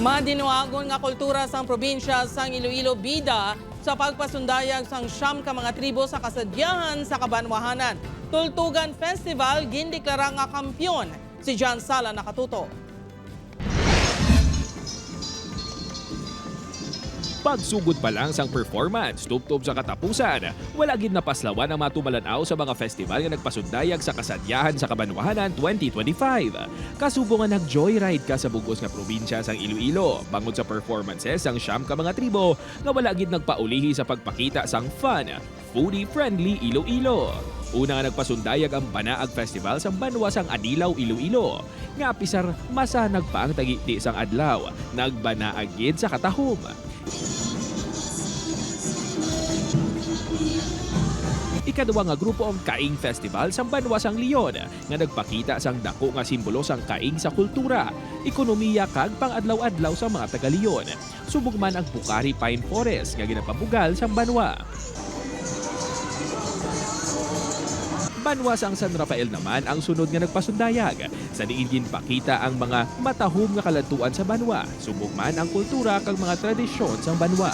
Madinuagon nga kultura sang probinsya sang Iloilo bida sa pagpasundayag sang siyam ka mga tribo sa kasadyahan sa Kabanwahanan. Tultugan Festival gindeklara nga kampyon si John Sala nakatuto. Pagsugod pa lang sang performance, tubtob sa katapusan, wala gid napaslawan ang matumalanaw sa mga festival nga nagpasundayag sa kasadyahan sa Kabanwahanan 2025. Kasubo nga nag-joyride ka sa bugos nga probinsya sang Iloilo, bangod sa performances sang siyam ka mga tribo nga wala gid nagpaulihi sa pagpakita sang fun, foodie-friendly Iloilo. Una nga nagpasundayag ang Banaag Festival sa Banwa sang Adilaw, Iloilo. Nga pisar masanag pa ang tagiti sang adlaw, nagbanaag gid sa katahom. Ikaduwa nga grupo ang Kaing Festival sa Banwa sang Leon nga nagpakita sang dako nga simbolo sang kaing sa kultura, ekonomiya kag pang-adlaw-adlaw sa mga taga Leon. Subog man ang Bukari Pine Forest nga ginapabugal sa Banwa. Banwa sang San Rafael naman ang sunod nga nagpasundayag. Sa diin ginpakita ang mga matahom nga kaladtuan sa Banwa, subog man ang kultura kag mga tradisyon sa Banwa.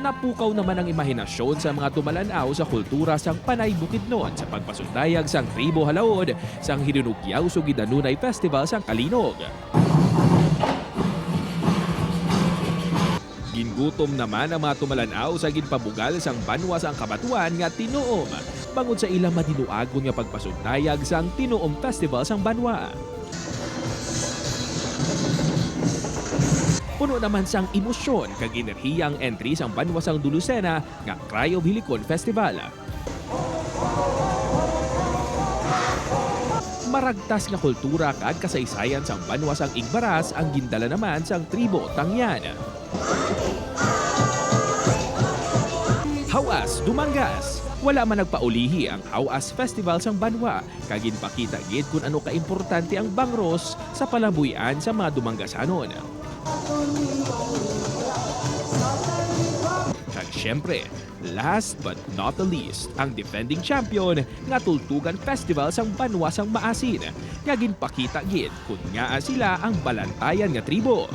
Napukaw naman ang imahinasyon sa mga tumalanaw sa kultura sang Panay Bukidnon sa pagpasundayag sang Tribo Halaod sang Hinunugyaw Sugidanunay Festival sang Kalinog. Gingutom naman ang mga tumalanaw sa ginpabugal sang banwa sang kabatuan nga tinuom bangod sa ilang madinuagon nga pagpasundayag sang Tinuom Festival sang Banwa. Puno naman sang emosyon kag enerhiya ang entry sang Banwa sang Dulusena nga Cry of Festival. Maragtas nga kultura kag kasaysayan sang Banwa sang Igbaras ang gindala naman sang tribo Tangyan. Hawas Dumangas wala man nagpaulihi ang Hawas Festival sang Banwa kag ginpakita gid kung ano kaimportante ang bangros sa palabuyan sa mga Dumangasanon. Kag syempre, last but not the least, ang defending champion nga Tultugan Festival sang Banwa sang Maasin nga ginpakita gid kung nga sila ang balantayan nga tribo.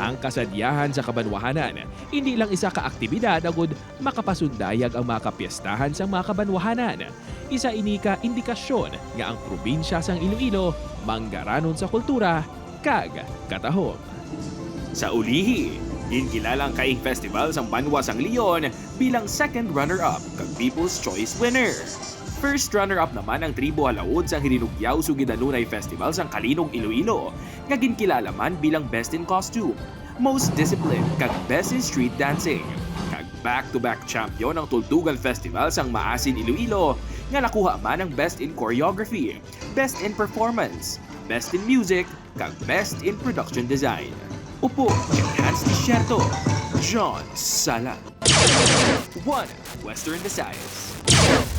Ang kasadyahan sa kabanwahanan, hindi lang isa ka aktibidad agud makapasundayag ang mga kapiestahan sa mga kabanwahanan. Isa ini ka indikasyon nga ang probinsya sang Iloilo manggaranon sa kultura kag katahom. Sa ulihi, ginkilalang Kaing Festival sang Banwa sang Leon bilang second runner-up kag People's Choice winner. First runner-up naman ang Tribo Halaod sa Hirinugyaw Sugidanunay Festival sang Kalinog, Iloilo, nga ginkilala man bilang Best in Costume, Most Disciplined kag Best in Street Dancing. Back-to-back champion ng Tultugan Festival sang Maasin, Iloilo, nga nakuha man ang Best in Choreography, Best in Performance, Best in Music, kag Best in Production Design. Upo, Enhanced Desierto, John Sala. 1. Western Visayas.